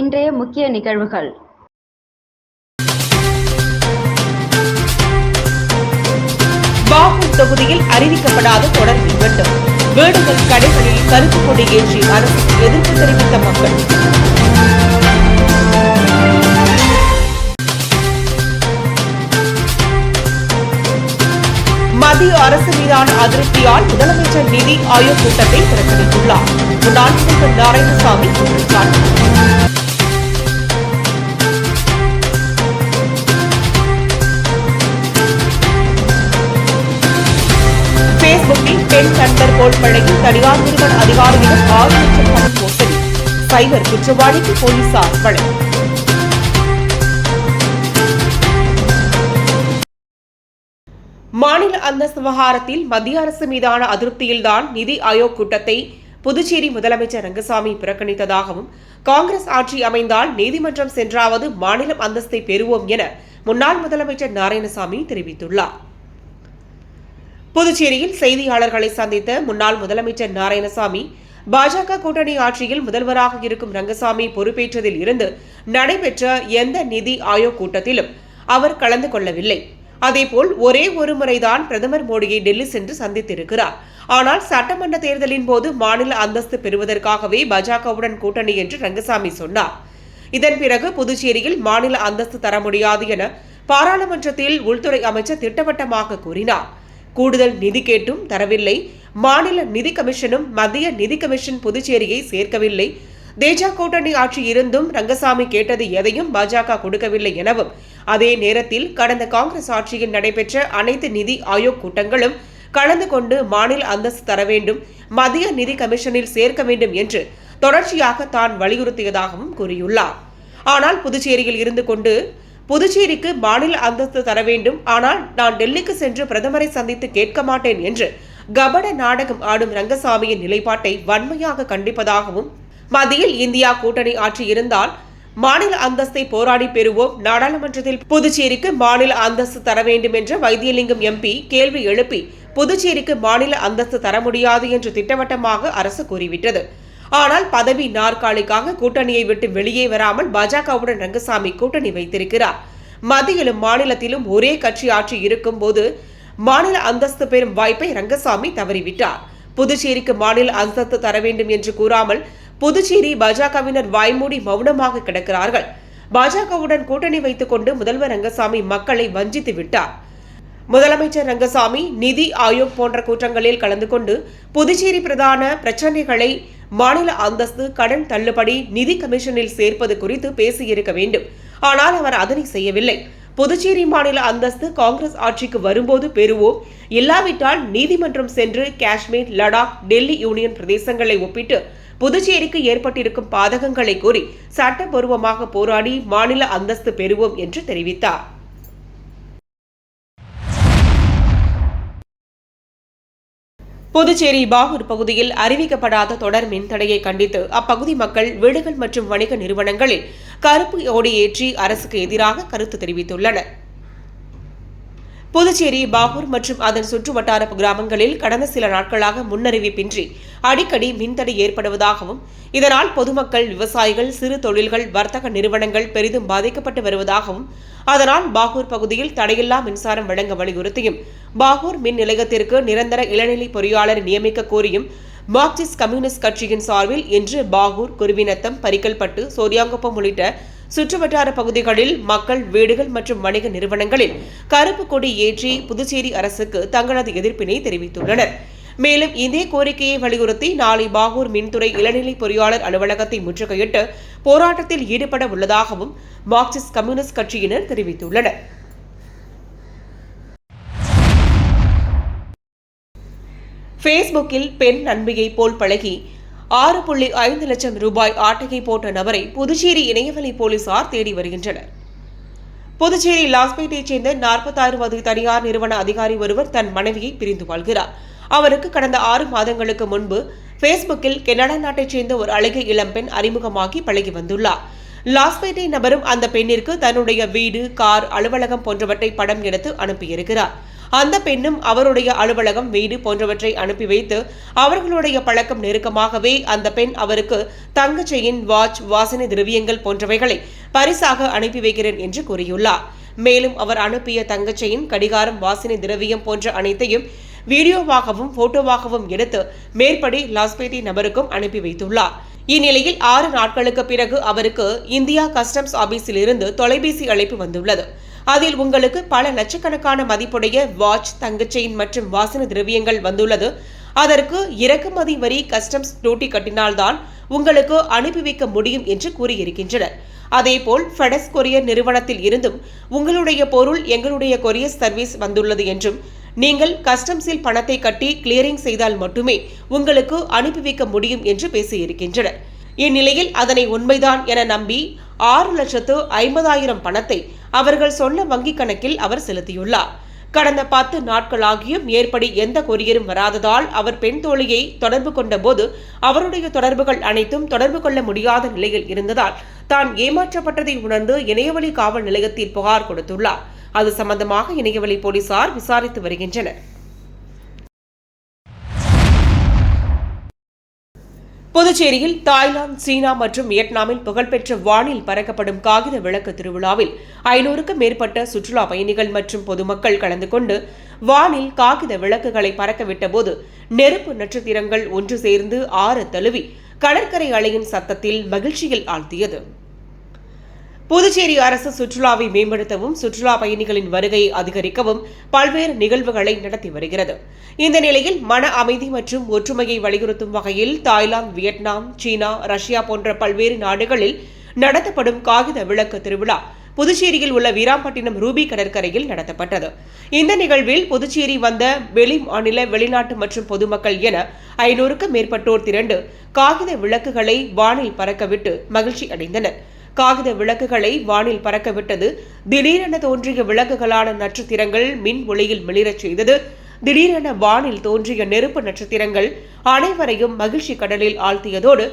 இன்றைய முக்கிய நிகழ்வுகள். பாகூர் தொகுதியில் அறிவிக்கப்படாத தொடர் விபத்து வீடுகள் கடைகளில் கருப்பு கொடி ஏற்றி அரசுக்கு எதிர்ப்பு தெரிவித்த மக்கள். மத்திய அரசு மீதான அதிருப்தியால் முதலமைச்சர் நிதி ஆயோக் கூட்டத்தை புறக்கணித்துள்ளார். முன்னாள் முதல்வர் நாராயணசாமி குற்றச்சாட்டு. பேஸ்புக்கில் பெண் நண்பர் போல் பழகி தனியார் நிறுவன அதிகாரியிடம் ஆறு லட்சம் பணம் மோசடி சைபர் குற்றவாளிக்கு போலீசார் வழக்கு மாநில அந்தஸ்து விவகாரத்தில் மத்திய அரசு மீதான அதிருப்தியில்தான் நிதி ஆயோக் கூட்டத்தை புதுச்சேரி முதலமைச்சர் ரங்கசாமி புறக்கணித்ததாகவும் காங்கிரஸ் ஆட்சி அமைந்தால் நீதிமன்றம் சென்றாவது மாநிலம் அந்தஸ்தை பெறுவோம் என முன்னாள் முதலமைச்சர் நாராயணசாமி தெரிவித்துள்ளார். புதுச்சேரியில் செய்தியாளர்களை சந்தித்த முன்னாள் முதலமைச்சர் நாராயணசாமி பாஜக கூட்டணி ஆட்சியில் முதல்வராக இருக்கும் ரங்கசாமி பொறுப்பேற்றதில் இருந்து நடைபெற்ற எந்த நிதி ஆயோக் கூட்டத்திலும் அவர் கலந்து கொள்ளவில்லை. அதேபோல் ஒரே ஒரு முறைதான் பிரதமர் மோடியை டெல்லி சென்று சந்தித்திருக்கிறார். ஆனால் சட்டமன்ற தேர்தலின் போது மாநில அந்தஸ்து பெறுவதற்காகவே பாஜகவுடன் கூட்டணி என்று ரங்கசாமி சொன்னார். இதன் பிறகு புதுச்சேரியில் மாநில அந்தஸ்து தர முடியாது என பாராளுமன்றத்தில் உள்துறை அமைச்சர் திட்டவட்டமாக கூறினார். கூடுதல் நிதி கேட்டும் தரவில்லை. மாநில நிதி கமிஷனும் மத்திய நிதி கமிஷன் புதுச்சேரியை சேர்க்கவில்லை. தேஜா கூட்டணி ஆட்சி இருந்தும் ரங்கசாமி கேட்டது எதையும் பாஜக கொடுக்கவில்லை எனவும் அதே நேரத்தில் கடந்த காங்கிரஸ் ஆட்சியில் நடைபெற்ற அனைத்து நிதி ஆயோக் கூட்டங்களும் கலந்து கொண்டு மாநில அந்தஸ்து தர வேண்டும் மத்திய நிதி கமிஷனில் சேர்க்க வேண்டும் என்று தொடர்ச்சியாக தான் வலியுறுத்தியதாகவும் கூறியுள்ளார். ஆனால் புதுச்சேரியில் இருந்து கொண்டு புதுச்சேரிக்கு மாநில அந்தஸ்து தர வேண்டும். ஆனால் நான் டெல்லிக்கு சென்று பிரதமரை சந்தித்து கேட்க மாட்டேன் என்று கபட நாடகம் ஆடும் ரங்கசாமியின் நிலைப்பாட்டை வன்மையாக கண்டிப்பதாகவும் மத்தியில் இந்தியா கூட்டணி ஆட்சி இருந்தால் மாநில அந்தஸ்தை போராடி பெறுவோம். நாடாளுமன்றத்தில் புதுச்சேரிக்கு மாநில அந்தஸ்து தர வேண்டும் என்ற வைத்தியலிங்கம் எம்பி கேள்வி எழுப்பி புதுச்சேரிக்கு மாநில அந்தஸ்து தர முடியாது என்று திட்டவட்டமாக அரசு கூறிவிட்டது. ஆனால் பதவி நாற்காலிக்காக கூட்டணியை விட்டு வெளியே வராமல் பாஜகவுடன் ரங்கசாமி கூட்டணி வைத்திருக்கிறார். மத்தியிலும் மாநிலத்திலும் ஒரே கட்சி ஆட்சி இருக்கும் போது மாநில அந்தஸ்து பெறும் வாய்ப்பை ரங்கசாமி தவறிவிட்டார். புதுச்சேரிக்கு மாநில அந்தஸ்து தர வேண்டும் என்று கூறாமல் புதுச்சேரி பாஜகவினர் வாய்மூடி மௌனமாக கிடக்கிறார்கள். பாஜகவுடன் கூட்டணி வைத்துக் கொண்டு முதல்வர் ரங்கசாமி மக்களை வஞ்சித்து விட்டார். முதலமைச்சர் ரங்கசாமி நிதி ஆயோக் போன்ற கூட்டங்களில் கலந்து கொண்டு புதுச்சேரி பிரதான பிரச்சனைகளை மாநில அந்தஸ்து கடன் தள்ளுபடி நிதி கமிஷனில் சேர்ப்பது குறித்து பேசியிருக்க வேண்டும். ஆனால் அவர் அதனை செய்யவில்லை. புதுச்சேரி மாநில அந்தஸ்து காங்கிரஸ் ஆட்சிக்கு வரும்போது பெறுவோம் இல்லாவிட்டால் நீதிமன்றம் சென்று காஷ்மீர் லடாக் டெல்லி யூனியன் பிரதேசங்களை ஒப்பிட்டு புதுச்சேரிக்கு ஏற்பட்டிருக்கும் பாதகங்களை கூறி சட்டபூர்வமாக போராடி மாநில அந்தஸ்து பெறுவோம் என்று தெரிவித்தார். புதுச்சேரி பாகூர் பகுதியில் அறிவிக்கப்படாத தொடர் மின்தடையை கண்டித்து அப்பகுதி மக்கள் வீடுகள் மற்றும் வணிக நிறுவனங்களில் கருப்பு ஓடி ஏற்றி அரசுக்கு எதிராக கருத்து தெரிவித்துள்ளனர். புதுச்சேரி பாகூர் மற்றும் அதன் சுற்றுவட்டார கிராமங்களில் கடந்த சில நாட்களாக முன்னறிவிப்பின்றி அடிக்கடி மின்தடை ஏற்படுவதாகவும் இதனால் பொதுமக்கள் விவசாயிகள் சிறு தொழில்கள் வர்த்தக நிறுவனங்கள் பெரிதும் பாதிக்கப்பட்டு வருவதாகவும் அதனால் பாகூர் பகுதியில் தடையில்லா மின்சாரம் வழங்க வலியுறுத்தியும் பாகூர் மின் நிலையத்திற்கு நிரந்தர இளநிலை பொறியாளர் நியமிக்க கோரியும் மார்க்சிஸ்ட் கம்யூனிஸ்ட் கட்சியின் சார்பில் இன்று பாகூர் குருவினத்தம் பரிக்கல்பட்டு சோரியாங்குப்பம் உள்ளிட்ட சுற்றுவட்டார பகுதிகளில் மக்கள் வீடுகள் மற்றும் வணிக நிறுவனங்களில் கருப்பு கொடி ஏற்றி புதுச்சேரி அரசுக்கு தங்களது எதிர்ப்பினை தெரிவித்துள்ளனர். மேலும் இதே கோரிக்கையை வலியுறுத்தி நாளை பாகூர் மின்துறை இளநிலை பொறியாளர் அலுவலகத்தை முற்றுகையிட்டு போராட்டத்தில் ஈடுபட உள்ளதாகவும் மார்க்சிஸ்ட் கம்யூனிஸ்ட் கட்சியினர் தெரிவித்துள்ளனர். ஃபேஸ்புக்கில் பெண் நண்பியை போல் பழகி ஆறு புள்ளி ஐந்து லட்சம் ரூபாய் ஆட்டையை போட்ட நபரை புதுச்சேரி இணையவழி போலீசார் தேடி வருகின்றனர். புதுச்சேரி லாஸ்பேட்டையைச் சேர்ந்த நாற்பத்தாறு வயது தனியார் நிறுவன அதிகாரி ஒருவர் தன் மனைவியை பிரிந்து வாழ்கிறார். அவருக்கு கடந்த ஆறு மாதங்களுக்கு முன்பு ஃபேஸ்புக்கில் கனடா நாட்டைச் சேர்ந்த ஒரு அழகிய இளம்பெண் அறிமுகமாகி பழகி வந்துள்ளார். லாஸ்பேட்டை நபரும் அந்த பெண்ணிற்கு தன்னுடைய வீடு கார் அலுவலகம் போன்றவற்றை படம் எடுத்து அனுப்பியிருக்கிறார். அந்த பெண்ணும் அவருடைய அலுவலகம் வீடு போன்றவற்றை அனுப்பி வைத்து அவர்களுடைய பழக்கம் நெருக்கமாகவே அந்த பெண் அவருக்கு தங்கச்சையின் வாட்ச் வாசனை திரவியங்கள் போன்றவைகளை பரிசாக அனுப்பி வைக்கிறேன் என்று கூறியுள்ளார். மேலும் அவர் அனுப்பிய தங்கச்சையின் கடிகாரம் வாசனை திரவியம் போன்ற அனைத்தையும் வீடியோவாகவும் போட்டோவாகவும் எடுத்து மேற்படி லாஸ்பேட்டி நபருக்கும் அனுப்பி வைத்துள்ளார். இந்நிலையில் ஆறு நாட்களுக்கு பிறகு அவருக்கு இந்தியா கஸ்டம்ஸ் ஆபீஸில் இருந்து தொலைபேசி அழைப்பு வந்துள்ளது. அதில் உங்களுக்கு பல லட்சக்கணக்கான மதிப்புடைய வாட்ச் தங்கச்செயின் மற்றும் வாசன திரவியங்கள் வந்துள்ளது. அதற்கு இறக்குமதி வரி கஸ்டம்ஸ் டியூட்டி கட்டினால்தான் உங்களுக்கு அனுப்பி வைக்க முடியும் என்று கூறியிருக்கின்றனர். அதேபோல் ஃபெடஸ் கொரியர் நிறுவனத்தில் இருந்தும் உங்களுடைய பொருள் எங்களுடைய கொரியர் சர்வீஸ் வந்துள்ளது என்றும் நீங்கள் கஸ்டம்ஸில் பணத்தை கட்டி கிளியரிங் செய்தால் மட்டுமே உங்களுக்கு அனுப்பி வைக்க முடியும் என்று பேசியிருக்கின்றனர். இந்நிலையில் அதனை உண்மைதான் என நம்பி ஆறு லட்சத்து ஐம்பதாயிரம் பணத்தை அவர்கள் சொன்ன வங்கிக் கணக்கில் அவர் செலுத்தியுள்ளார். கடந்த பத்து நாட்களாகியும் ஏற்படி எந்த கொரியரும் வராததால் அவர் பெண் தோழியை தொடர்பு கொண்டபோது அவருடைய தொடர்புகள் அனைத்தும் தொடர்பு கொள்ள முடியாத நிலையில் இருந்ததால் தான் ஏமாற்றப்பட்டதை உணர்ந்து இணையவழி காவல் நிலையத்தில் புகார் கொடுத்துள்ளார். அது சம்பந்தமாக இணையவழி போலீசார் விசாரித்து வருகின்றனர். புதுச்சேரியில் தாய்லாந்து சீனா மற்றும் வியட்நாமில் புகழ்பெற்ற வானில் பறக்கப்படும் காகித விளக்கு திருவிழாவில் ஐநூறுக்கும் மேற்பட்ட சுற்றுலா பயணிகள் மற்றும் பொதுமக்கள் கலந்து கொண்டு வானில் காகித விளக்குகளை பறக்கவிட்டபோது நெருப்பு நட்சத்திரங்கள் ஒன்று சேர்ந்து ஆறு தழுவி கடற்கரை அலையின் சத்தத்தில் மகிழ்ச்சியில் ஆழ்த்தியது. புதுச்சேரி அரசு சுற்றுலாவை மேம்படுத்தவும் சுற்றுலா பயணிகளின் வருகையை அதிகரிக்கவும் பல்வேறு நிகழ்வுகளை நடத்தி வருகிறது. இந்த நிலையில் மன அமைதி மற்றும் ஒற்றுமையை வலியுறுத்தும் வகையில் தாய்லாந்து வியட்நாம் சீனா ரஷ்யா போன்ற பல்வேறு நாடுகளில் நடத்தப்படும் காகித விளக்கு திருவிழா புதுச்சேரியில் உள்ள வீராம்பட்டினம் ரூபி கடற்கரையில் நடத்தப்பட்டது. இந்த நிகழ்வில் புதுச்சேரி வந்த வெளி மாநில வெளிநாட்டு மற்றும் பொதுமக்கள் என ஐநூறுக்கும் மேற்பட்டோர் திரண்டு காகித விளக்குகளை வானில் பறக்கவிட்டு மகிழ்ச்சி அடைந்தனர் காகித விளக்குகளை வானில் பறக்கவிட்டது திடீரென தோன்றிய விளக்குகளான நட்சத்திரங்கள் மின் ஒளியில் மிளிரச் செய்தது. திடீரென வானில் தோன்றிய நெருப்பு நட்சத்திரங்கள் அனைவரையும் மகிழ்ச்சி கடலில் ஆழ்த்தியதோடு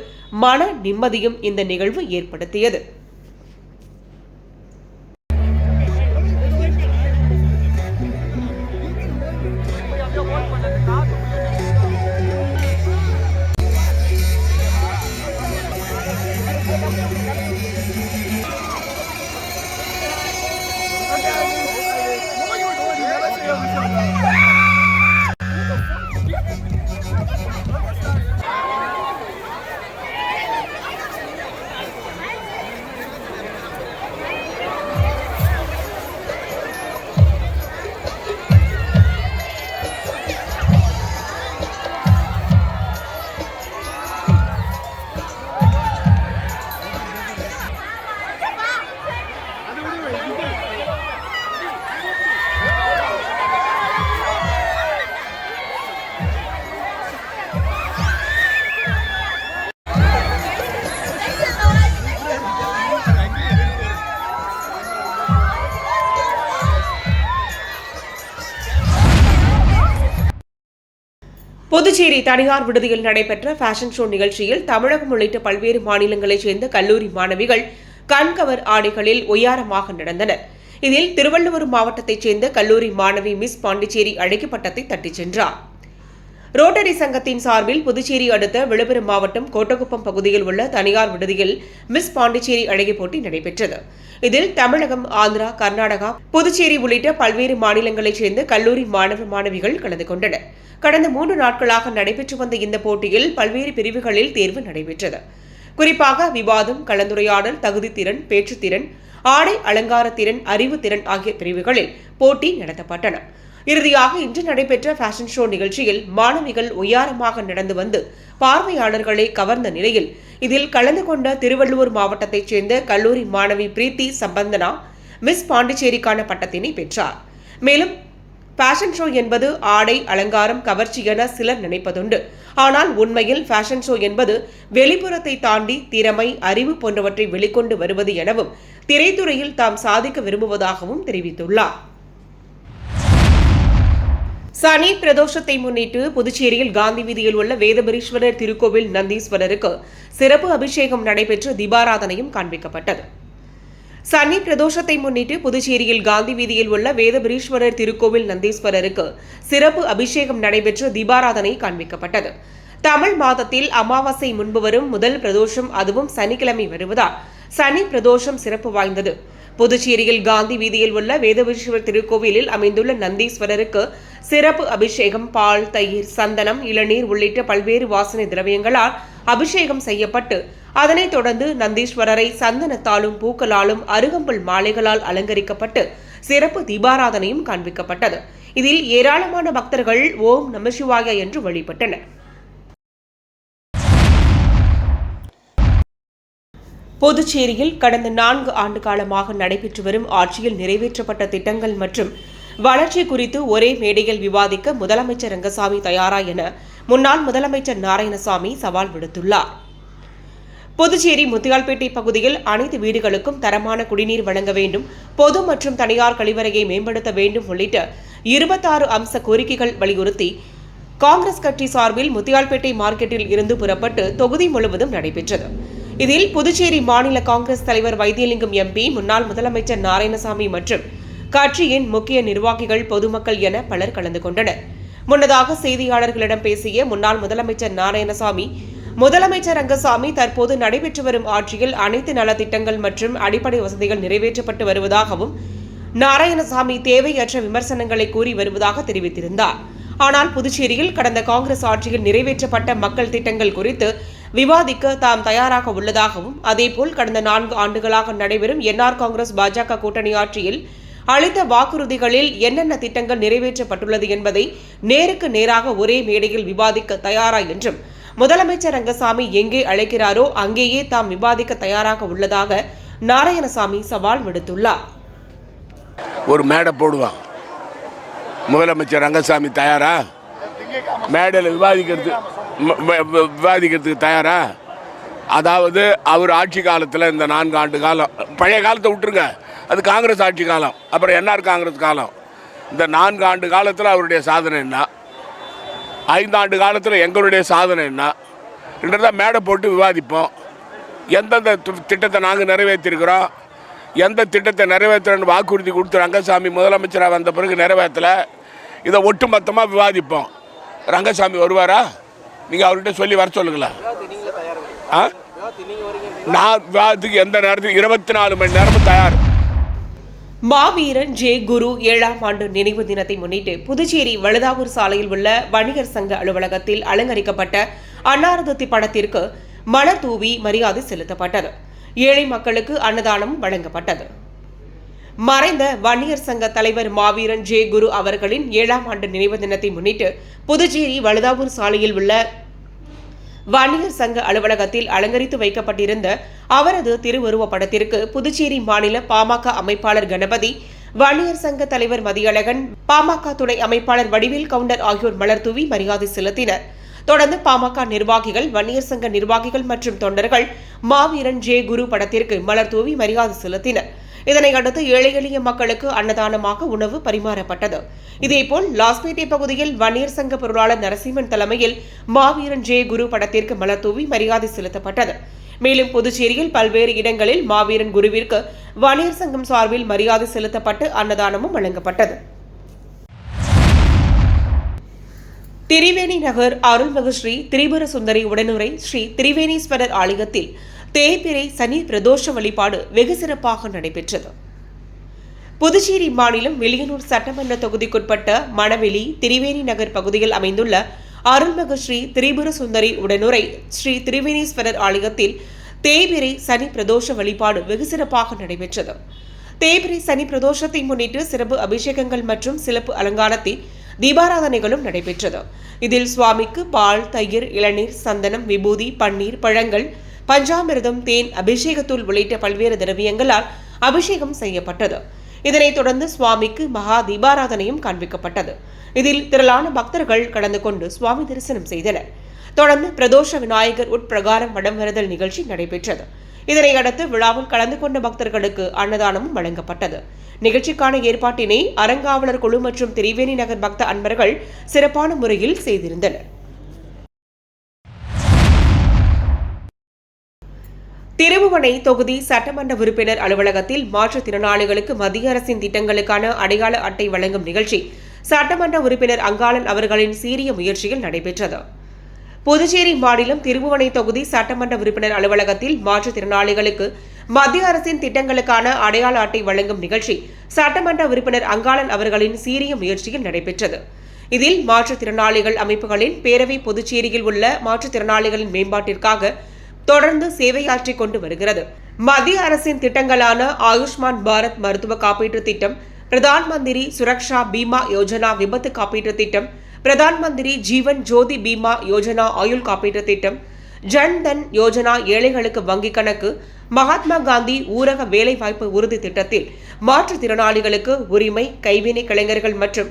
மன நிம்மதியும் இந்த நிகழ்வு ஏற்படுத்தியது. புதுச்சேரி தனியார் விடுதியில் நடைபெற்ற ஃபேஷன் ஷோ நிகழ்ச்சியில் தமிழகம் உள்ளிட்ட பல்வேறு மாநிலங்களைச் சேர்ந்த கல்லூரி மாணவிகள் கண்கவர் ஆடைகளில் ஒய்யாரமாக நடந்தனர். இதில் திருவள்ளுவர் மாவட்டத்தைச் சேர்ந்த கல்லூரி மாணவி மிஸ் பாண்டிச்சேரி அழைக்கப்பட்டத்தை தட்டிச் சென்றார். ரோட்டரி சங்கத்தின் சார்பில் புதுச்சேரி அடுத்த விழுப்புரம் மாவட்டம் கோட்டகுப்பம் பகுதியில் உள்ள தனியார் விடுதியில் மிஸ் பாண்டிச்சேரி அழகி போட்டி நடைபெற்றது. இதில் தமிழகம் ஆந்திரா கர்நாடகா புதுச்சேரி உள்ளிட்ட பல்வேறு மாநிலங்களைச் சேர்ந்த கல்லூரி மாணவ மாணவிகள் கலந்து கொண்டனர். கடந்த மூன்று நாட்களாக நடைபெற்று வந்த இந்த போட்டியில் பல்வேறு பிரிவுகளில் தேர்வு நடைபெற்றது. குறிப்பாக விவாதம் கலந்துரையாடல் தகுதி திறன் பேச்சுத்திறன் ஆடை அலங்கார திறன் அறிவு திறன் ஆகிய பிரிவுகளில் போட்டி நடத்தப்பட்டன. இறுதியாக இன்று நடைபெற்ற ஃபேஷன் ஷோ நிகழ்ச்சியில் மாணவிகள் ஒய்யாரமாக நடந்து வந்து பார்வையாளர்களை கவர்ந்த நிலையில் இதில் கலந்து கொண்ட திருவள்ளூர் மாவட்டத்தைச் சேர்ந்த கல்லூரி மாணவி பிரீத்தி சம்பந்தனா மிஸ் பாண்டிச்சேரிக்கான பட்டத்தினை பெற்றார். மேலும் ஃபேஷன் ஷோ என்பது ஆடை அலங்காரம் கவர்ச்சி என சிலர் நினைப்பதுண்டு. ஆனால் உண்மையில் ஃபேஷன் ஷோ என்பது வெளிப்புறத்தை தாண்டி திறமை அறிவு போன்றவற்றை வெளிக்கொண்டு வருவது எனவும் திரைத்துறையில் தாம் சாதிக்க விரும்புவதாகவும் தெரிவித்துள்ளார். சனி பிரதோஷத்தை முன்னிட்டு புதுச்சேரியில் காந்தி வீதியில் உள்ள வேதபரீஸ்வரர் திருக்கோவில் நந்தீஸ்வரருக்கு சிறப்பு அபிஷேகம் நடைபெற்று தீபாராதனையும் காண்பிக்கப்பட்டது. சன்னி பிரதோஷத்தை முன்னிட்டு புதுச்சேரியில் காந்தி வீதியில் உள்ள வேதபுரீஸ்வரர் திருக்கோவில் நந்தீஸ்வரருக்கு சிறப்பு அபிஷேகம் நடைபெற்று தீபாராதனை காண்பிக்கப்பட்டது. தமிழ் மாதத்தில் அமாவாசை முன்பு வரும் முதல் பிரதோஷம் அதுவும் சனிக்கிழமை வருவதால் சனி பிரதோஷம் சிறப்பு வாய்ந்தது. புதுச்சேரியில் காந்தி வீதியில் உள்ள வேதபுரீஸ்வரர் திருக்கோவிலில் அமைந்துள்ள நந்தீஸ்வரருக்கு சிறப்பு அபிஷேகம் பால் தயிர் சந்தனம் இளநீர் உள்ளிட்ட பல்வேறு வாசனை திரவியங்களால் அபிஷேகம் செய்யப்பட்டு அதனைத் தொடர்ந்து நந்தீஸ்வரரை சந்தனத்தாலும் பூக்களாலும் அருகம்புல் மாலைகளால் அலங்கரிக்கப்பட்டு சிறப்பு தீபாராதனையும் காண்பிக்கப்பட்டது. இதில் ஏராளமான பக்தர்கள் ஓம் நமசிவாய என்று வழிபட்டனர். புதுச்சேரியில் கடந்த நான்கு ஆண்டு காலமாக நடைபெற்று வரும் ஆட்சியில் நிறைவேற்றப்பட்ட திட்டங்கள் மற்றும் வளர்ச்சி குறித்து ஒரே மேடையில் விவாதிக்க முதலமைச்சர் ரங்கசாமி தயாரா என முன்னாள் முதலமைச்சர் நாராயணசாமி சவால் விடுத்துள்ளார். புதுச்சேரி முத்தியால்பேட்டை பகுதியில் அனைத்து வீடுகளுக்கும் தரமான குடிநீர் வழங்க வேண்டும் பொது மற்றும் தனியார் கழிவறையை மேம்படுத்த வேண்டும் உள்ளிட்ட இருபத்தாறு அம்ச கோரிக்கைகள் வலியுறுத்தி காங்கிரஸ் கட்சி சார்பில் முத்தியால்பேட்டை மார்க்கெட்டில் இருந்து புறப்பட்டு தொகுதி முழுவதும் நடைபெற்றது. இதில் புதுச்சேரி மாநில காங்கிரஸ் தலைவர் வைத்தியலிங்கம் எம்பி முன்னாள் முதலமைச்சர் நாராயணசாமி மற்றும் கட்சியின் முக்கிய நிர்வாகிகள் பொதுமக்கள் என பலர் கலந்து கொண்டனர். முன்னதாக செய்தியாளர்களிடம் பேசிய முன்னாள் முதலமைச்சர் நாராயணசாமி முதலமைச்சர் ரங்கசாமி தற்போது நடைபெற்று வரும் ஆட்சியில் அனைத்து நலத்திட்டங்கள் மற்றும் அடிப்படை வசதிகள் நிறைவேற்றப்பட்டு வருவதாகவும் நாராயணசாமி தேவையற்ற விமர்சனங்களை கூறி வருவதாக தெரிவித்திருந்தார். ஆனால் புதுச்சேரியில் கடந்த காங்கிரஸ் ஆட்சியில் நிறைவேற்றப்பட்ட மக்கள் திட்டங்கள் குறித்து விவாதிக்க தாம் தயாராக உள்ளதாகவும் அதேபோல் கடந்த நான்கு ஆண்டுகளாக நடைபெறும் என்ஆர் காங்கிரஸ் பாஜக கூட்டணி ஆட்சியில் அளித்த வாக்குறுதிகளில் என்னென்ன திட்டங்கள் நிறைவேற்றப்பட்டுள்ளது என்பதை நேருக்கு நேராக ஒரே மேடையில் விவாதிக்க தயாரா என்றும் முதலமைச்சர் ரங்கசாமி எங்கே அழைக்கிறாரோ அங்கேயே தாம் விவாதிக்க தயாராக உள்ளதாக நாராயணசாமி சவால் விடுத்துள்ளார். ஒரு மேடை போடுவான் முதலமைச்சர் ரங்கசாமி தயாரா? மேடையில் விவாதிக்கிறது விவாதிக்கிறதுக்கு தயாரா? அதாவது அவர் ஆட்சி காலத்தில் இந்த நான்கு ஆண்டு காலம் பழைய காலத்தை விட்டுருங்க. அது காங்கிரஸ் ஆட்சி காலம். அப்புறம் என்ஆர் காங்கிரஸ் காலம். இந்த நான்கு ஆண்டு காலத்தில் அவருடைய சாதனை என்ன? ஐந்தாண்டு காலத்தில் எங்களுடைய சாதனை என்னன்றதை மேடை போட்டு விவாதிப்போம். எந்தெந்த திட்டத்தை நாங்கள் நிறைவேற்றிருக்கிறோம்? எந்த திட்டத்தை நிறைவேற்றுறன்னு வாக்குறுதி கொடுத்து ரங்கசாமி முதலமைச்சராக வந்த பிறகு நிறைவேற்றலை? இதை ஒட்டுமொத்தமாக விவாதிப்போம். ரங்கசாமி வருவாரா? நீங்கள் அவர்கிட்ட சொல்லி வர சொல்லுங்களேன் ஆ? நான் விவாதத்துக்கு எந்த நேரத்துக்கு இருபத்தி நாலு மணி நேரமும் தயார். மாவீரன் ஜே குரு ஏழாம் ஆண்டு நினைவு தினத்தை முன்னிட்டு புதுச்சேரி வழுதாவூர் சாலையில் உள்ள வணிகர் சங்க அலுவலகத்தில் அலங்கரிக்கப்பட்ட அன்னாரதுத்தி படத்திற்கு மலர் தூவி மரியாதை செலுத்தப்பட்டது. ஏழை மக்களுக்கு அன்னதானம் வழங்கப்பட்டது. மறைந்த வன்னியர் சங்க தலைவர் மாவீரன் ஜே குரு அவர்களின் ஏழாம் ஆண்டு நினைவு தினத்தை முன்னிட்டு புதுச்சேரி வழுதாவூர் சாலையில் உள்ள வன்னியர் சங்க அலுவலகத்தில் அலங்கரித்து வைக்கப்பட்டிருந்த அவரது திருவுருவப் படத்திற்கு புதுச்சேரி மாநில பாமக அமைப்பாளர் கணபதி வன்னியர் சங்க தலைவர் மதியழகன் பாமக துணை அமைப்பாளர் வடிவேல் கவுண்டர் ஆகியோர் மலர் தூவி மரியாதை செலுத்தினர். தொடர்ந்து பாமக நிர்வாகிகள் வன்னியர் சங்க நிர்வாகிகள் மற்றும் தொண்டர்கள் மாவீரன் ஜே குரு படத்திற்கு மலர் தூவி மரியாதை செலுத்தினர். இதனை அடுத்து ஏழை எளிய மக்களுக்கு அன்னதானமாக உணவு பரிமாறப்பட்டது. இதேபோல் லாஸ்பேட்டை பகுதியில் வன்னியர் சங்க பொருளாளர் நரசிம்மன் தலைமையில் மாவீரன் ஜே குரு படத்திற்கு மலர் தூவி மரியாதை செலுத்தப்பட்டது. மேலும் புதுச்சேரியில் பல்வேறு இடங்களில் மாவீரன் குருவிற்கு வன்னியர் சங்கம் சார்பில் மரியாதை செலுத்தப்பட்டு அன்னதானமும் வழங்கப்பட்டது. திரிவேணி நகர் அருள்மிகு ஸ்ரீ திரிபுர சுந்தரி உடனுரை ஸ்ரீ திரிவேணீஸ்வரர் ஆலயத்தில் தேய்பிரை சனி பிரதோஷ வழிபாடு வெகு சிறப்பாக நடைபெற்றது. புதுச்சேரி மாநிலம் வெளியனூர் சட்டமன்ற தொகுதிக்குட்பட்ட மணவெளி திரிவேணி நகர் பகுதியில் அமைந்துள்ள அருள்மிகு ஸ்ரீ திரிபுர சுந்தரி உடனுரை ஸ்ரீ திரிவேணீஸ்வரர் ஆலயத்தில் தேய்பிரை சனி பிரதோஷ வழிபாடு வெகு சிறப்பாக நடைபெற்றது. தேய்பிரை சனி பிரதோஷத்தை முன்னிட்டு சிறப்பு அபிஷேகங்கள் மற்றும் சிறப்பு அலங்காரத்தில் தீபாராதனைகளும் நடைபெற்றது. இதில் சுவாமிக்கு பால் தயிர் இளநீர் சந்தனம் விபூதி பன்னீர் பழங்கள் பஞ்சாமிர்தம் தேன் அபிஷேகத்தூள் உள்ளிட்ட பல்வேறு திரவியங்களால் அபிஷேகம் செய்யப்பட்டது. இதனைத் தொடர்ந்து சுவாமிக்கு மகா தீபாராதனையும் காண்பிக்கப்பட்டது. இதில் திரளான பக்தர்கள் கலந்து கொண்டு சுவாமி தரிசனம் செய்தனர். தொடர்ந்து பிரதோஷ விநாயகர் உட்பிரகாரம் வடம் வருதல் நிகழ்ச்சி நடைபெற்றது. இதனை அடுத்து விழாவில் கலந்து கொண்ட பக்தர்களுக்கு அன்னதானமும் வழங்கப்பட்டது. நிகழ்ச்சிக்கான ஏற்பாட்டினை அறங்காவலர் குழு மற்றும் திரிவேணி நகர் பக்த அன்பர்கள் சிறப்பான முறையில் செய்திருந்தனர். திருபுவனை தொகுதி சட்டமன்ற உறுப்பினர் அலுவலகத்தில் மாற்றுத்திறனாளிகளுக்கு மத்திய அரசின் திட்டங்களுக்கான அடையாள அட்டை வழங்கும் நிகழ்ச்சி சட்டமன்ற உறுப்பினர் அங்காளன் அவர்களின் சீரிய முயற்சியில் நடைபெற்றது. புதுச்சேரி மாநிலம் திருபுவனை தொகுதி சட்டமன்ற உறுப்பினர் அலுவலகத்தில் மாற்றுத்திறனாளிகளுக்கு மத்திய அரசின் திட்டங்களுக்கான அடையாள அட்டை வழங்கும் நிகழ்ச்சி சட்டமன்ற உறுப்பினர் அங்காளன் அவர்களின் சீரிய முயற்சியில் நடைபெற்றது. இதில் மாற்றுத்திறனாளிகள் அமைப்புகளின் பேரவை புதுச்சேரியில் உள்ள மாற்றுத்திறனாளிகளின் மேம்பாட்டிற்காக தொடர்ந்து சேவையாற்றிக் கொண்டு வருகிறது. மத்திய அரசின் திட்டங்களான ஆயுஷ்மான் பாரத் மருத்துவ காப்பீட்டுத் திட்டம் பிரதான் மந்திரி சுரக்ஷா பீமா யோஜனா விபத்து காப்பீட்டுத் திட்டம் பிரதான் மந்திரி ஜீவன் ஜோதி பீமா யோஜனா ஆயுள் காப்பீட்டுத் திட்டம் ஜன் தன் யோஜனா ஏழைகளுக்கு வங்கிக் கணக்கு மகாத்மா காந்தி ஊரக வேலைவாய்ப்பு உறுதி திட்டத்தில் மாற்றுத்திறனாளிகளுக்கு உரிமை கைவினை கலைஞர்கள் மற்றும்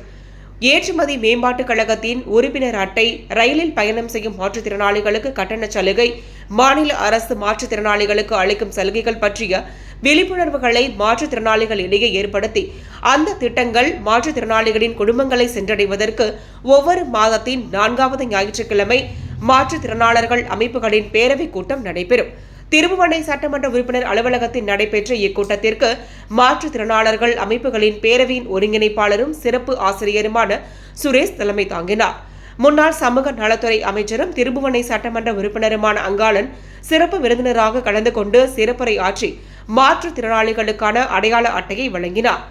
ஏற்றுமதி மேம்பாட்டுக் கழகத்தின் உறுப்பினர் அட்டை ரயிலில் பயணம் செய்யும் மாற்றுத்திறனாளிகளுக்கு கட்டண சலுகை மாநில அரசு மாற்றுத்திறனாளிகளுக்கு அளிக்கும் சலுகைகள் பற்றிய விழிப்புணர்வுகளை மாற்றுத்திறனாளிகள் இடையே ஏற்படுத்தி அந்த திட்டங்கள் மாற்றுத்திறனாளிகளின் குடும்பங்களை சென்றடைவதற்கு ஒவ்வொரு மாதத்தின் நான்காவது ஞாயிற்றுக்கிழமை மாற்றுத்திறனாளர்கள் அமைப்புகளின் பேரவைக் கூட்டம் நடைபெறும். திருபுவனை சட்டமன்ற உறுப்பினர் அலுவலகத்தில் நடைபெற்ற இக்கூட்டத்திற்கு மாற்றுத்திறனாளர்கள் அமைப்புகளின் பேரவையின் ஒருங்கிணைப்பாளரும் சிறப்பு ஆசிரியருமான சுரேஷ் தலைமை தாங்கினார். முன்னாள் சமூக நலத்துறை அமைச்சரும் திருபுவனை சட்டமன்ற உறுப்பினருமான அங்காளன் சிறப்பு விருந்தினராக கலந்து கொண்டு சிறப்புரை ஆற்றி மாற்றுத்திறனாளிகளுக்கான அடையாள அட்டையை வழங்கினார்.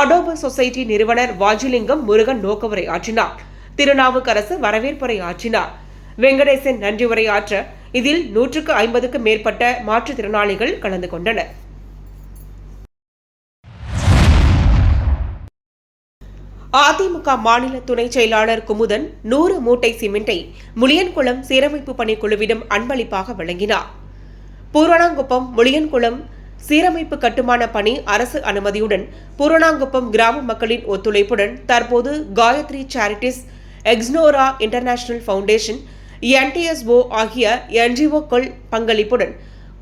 அடோப சொசைட்டி நிறுவனர் வாஜிலிங்கம் முருகன் நோக்கவுரை ஆற்றினார். திருநாவுக்கரசு வரவேற்புரை ஆற்றினார். வெங்கடேசன் நன்றி உரையாற்ற இதில் நூற்றுக்கு ஐம்பதுக்கும் மேற்பட்ட மாற்றுத்திறனாளிகள் கலந்து கொண்டனர். அதிமுக மாநில துணை செயலாளர் குமுதன் நூறு மூட்டை சிமெண்டை முளியன்குளம் சீரமைப்பு பணிக்குழுவிடம் அன்பளிப்பாக வழங்கினார். பூரணாங்குப்பம் முளியன்குளம் சீரமைப்பு கட்டுமான பணி அரசு அனுமதியுடன் பூரணாங்குப்பம் கிராம மக்களின் ஒத்துழைப்புடன் தற்போது Gayatri Charities Exnora International Foundation NTSO ஆகிய என்ஜிஓக்கள் பங்களிப்புடன்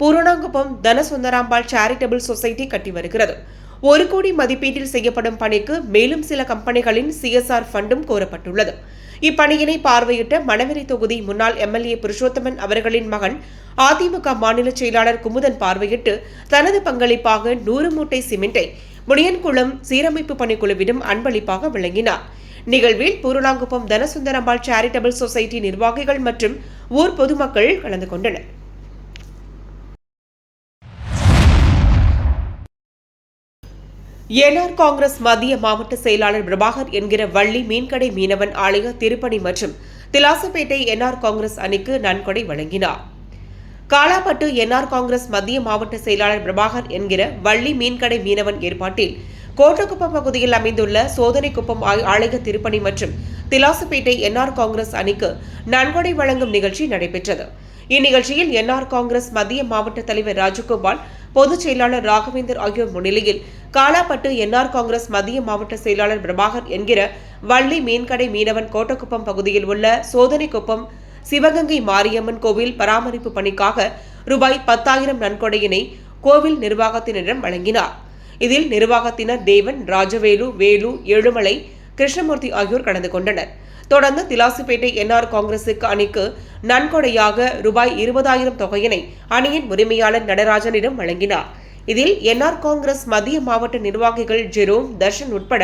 பூரணாங்குப்பம் தனசுந்தராம்பாள் சேரிட்டபிள் சொசைட்டி கட்டி வருகிறது. ஒரு கோடி மதிப்பீட்டில் செய்யப்படும் பணிக்கு மேலும் சில கம்பெனிகளின் சிஎஸ்ஆர் ஃபண்டும் கோரப்பட்டுள்ளது. இப்பணியினை பார்வையிட்ட மணவெளி தொகுதி முன்னாள் எம்எல்ஏ புருஷோத்தமன் அவர்களின் மகன் அதிமுக மாநில செயலாளர் குமுதன் பார்வையிட்டு தனது பங்களிப்பாக நூறு மூட்டை சிமெண்டை முனியன்குளம் சீரமைப்பு பணிக்குழுவிடம் அன்பளிப்பாக வழங்கினார். நிகழ்வில் பூரணாங்குப்பம் தனசுந்தரம்பாள் சேரிட்டபிள் சொசைட்டி நிர்வாகிகள் மற்றும் ஊர் பொதுமக்கள் கலந்து கொண்டனர். என்ஆர் காங்கிரஸ் மத்திய மாவட்ட செயலாளர் பிரபாகர் என்கிற வள்ளி மீன்கடை மீனவன் ஆலய திருப்பணி மற்றும் திலாசுப்பேட்டை என்ஆர் காங்கிரஸ் அணிக்கு நன்கொடை வழங்கினார். காலாப்பட்டு என்ஆர் காங்கிரஸ் மத்திய மாவட்ட செயலாளர் பிரபாகர் என்கிற வள்ளி மீன்கடை மீனவன் ஏற்பாட்டில் கோட்டக்குப்பம் பகுதியில் அமைந்துள்ள சோதனைக்குப்பம் ஆலய திருப்பணி மற்றும் திலாசுப்பேட்டை என்ஆர் காங்கிரஸ் அணிக்கு நன்கொடை வழங்கும் நிகழ்ச்சி நடைபெற்றது. இந்நிகழ்ச்சியில் என்ஆர் காங்கிரஸ் மத்திய மாவட்ட தலைவர் ராஜகோபால் பொதுச் செயலாளர் ராகவேந்தர் ஆகியோர் முன்னிலையில் காலாப்பட்டு என்ஆர் காங்கிரஸ் மத்திய மாவட்ட செயலாளர் பிரபாகர் என்கிற வள்ளி மீன்கடை மீனவன் கோட்டக்குப்பம் பகுதியில் உள்ள சோதனைக்குப்பம் சிவகங்கை மாரியம்மன் கோவில் பராமரிப்பு பணிக்காக ரூபாய் பத்தாயிரம் நன்கொடையினை கோவில் நிர்வாகத்தினரிடம் வழங்கினார். இதில் நிர்வாகத்தினர் தேவன் ராஜவேலு வேலு ஏழுமலை கிருஷ்ணமூர்த்தி ஆகியோர் கலந்து கொண்டனர். தொடர்ந்து திலாசுப்பேட்டை என்ஆர் காங்கிரசுக்கு அணிக்கு நன்கொடையாக ரூபாய் இருபதாயிரம் தொகையினை அணியின் உரிமையாளர் நடராஜனிடம் வழங்கினார். இதில் என்ஆர் காங்கிரஸ் மத்திய மாவட்ட நிர்வாகிகள் ஜெரோம் தர்ஷன் உட்பட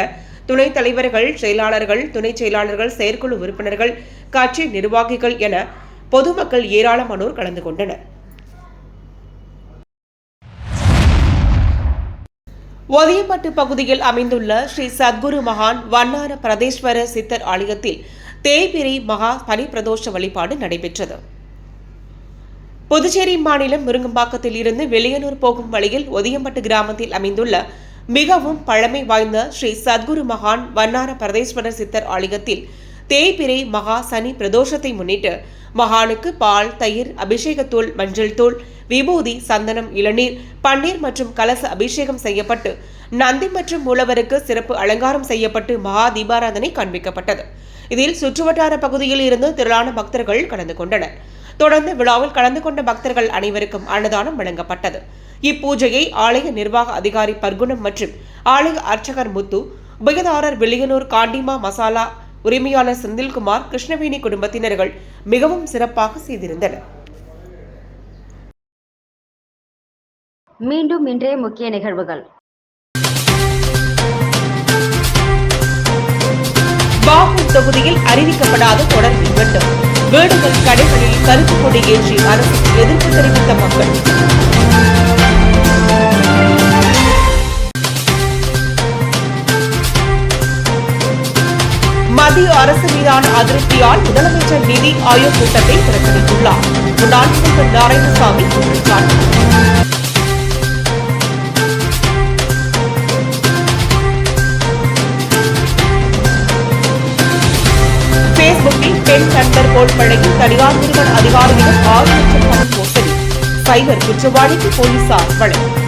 துணைத் தலைவர்கள் செயலாளர்கள் துணைச் செயலாளர்கள் செயற்குழு உறுப்பினர்கள் கட்சி நிர்வாகிகள் என பொதுமக்கள் ஏராளமானோர் கலந்து கொண்டனர். ஒதியப்பட்டு பகுதியில் அமைந்துள்ள ஸ்ரீ சத்குரு மகான் வண்ணார பிரதேஸ்வர சித்தர் ஆலயத்தில் தேய்பிரி மகா பனிப்பிரதோஷ வழிபாடு நடைபெற்றது. புதுச்சேரி மாநிலம் முருங்கம்பாக்கத்தில் இருந்து வெளியனூர் போகும் வழியில் ஒதியம்பட்டு கிராமத்தில் அமைந்துள்ள மிகவும் பழமை வாய்ந்த ஸ்ரீ சத்குரு மகான் வண்ணார பரதேஸ்வரர் சித்தர் ஆலயத்தில் தேய்பிரை மகா சனி பிரதோஷத்தை முன்னிட்டு மகானுக்கு பால் தயிர் அபிஷேகத்தூள் மஞ்சள் தூள் விபூதி சந்தனம் இளநீர் பன்னீர் மற்றும் கலச அபிஷேகம் செய்யப்பட்டு நந்தி மற்றும் மூலவருக்கு சிறப்பு அலங்காரம் செய்யப்பட்டு மகா தீபாராதனை காண்பிக்கப்பட்டது. இதில் சுற்றுவட்டார பகுதியில் இருந்து திரளான பக்தர்கள் கலந்து கொண்டனர். தொடர்ந்து விழாவில் கலந்து கொண்ட பக்தர்கள் அனைவருக்கும் அன்னதானம் வழங்கப்பட்டது. இப்பூஜையை ஆலய நிர்வாக அதிகாரி பர்குணம் மற்றும் ஆலய அர்ச்சகர் முத்து உபயதாரர் வில்லியனூர் காண்டிமா மசாலா உரிமையாளர் செந்தில்குமார் கிருஷ்ணவேணி குடும்பத்தினர்கள் மிகவும் சிறப்பாக செய்திருந்தனர். மீண்டும் இன்றைய முக்கிய நிகழ்வுகள். பாகூர் தொகுதியில் அறிவிக்கப்படாத தொடர் மின்வெட்டு வீடுகள் கடைகளில் கருப்பு கொடி ஏற்றி அரசுக்கு எதிர்ப்பு தெரிவித்த மக்கள். மத்திய அரசு மீதான அதிருப்தியால் முதலமைச்சர் நிதி ஆயோக் கூட்டத்தை புறக்கணித்துள்ளார். முன்னாள் முதல்வர் நாராயணசாமி குற்றச்சாட்டு. பேஸ்புக்கில் பெண் நண்பர் போல் பழகி தனியார் நிறுவன அதிகாரியிடம் ஆறு லட்சம் பணம் மோசடி. சைபர் குற்றவாளிக்கு போலீசார் வழக்கு.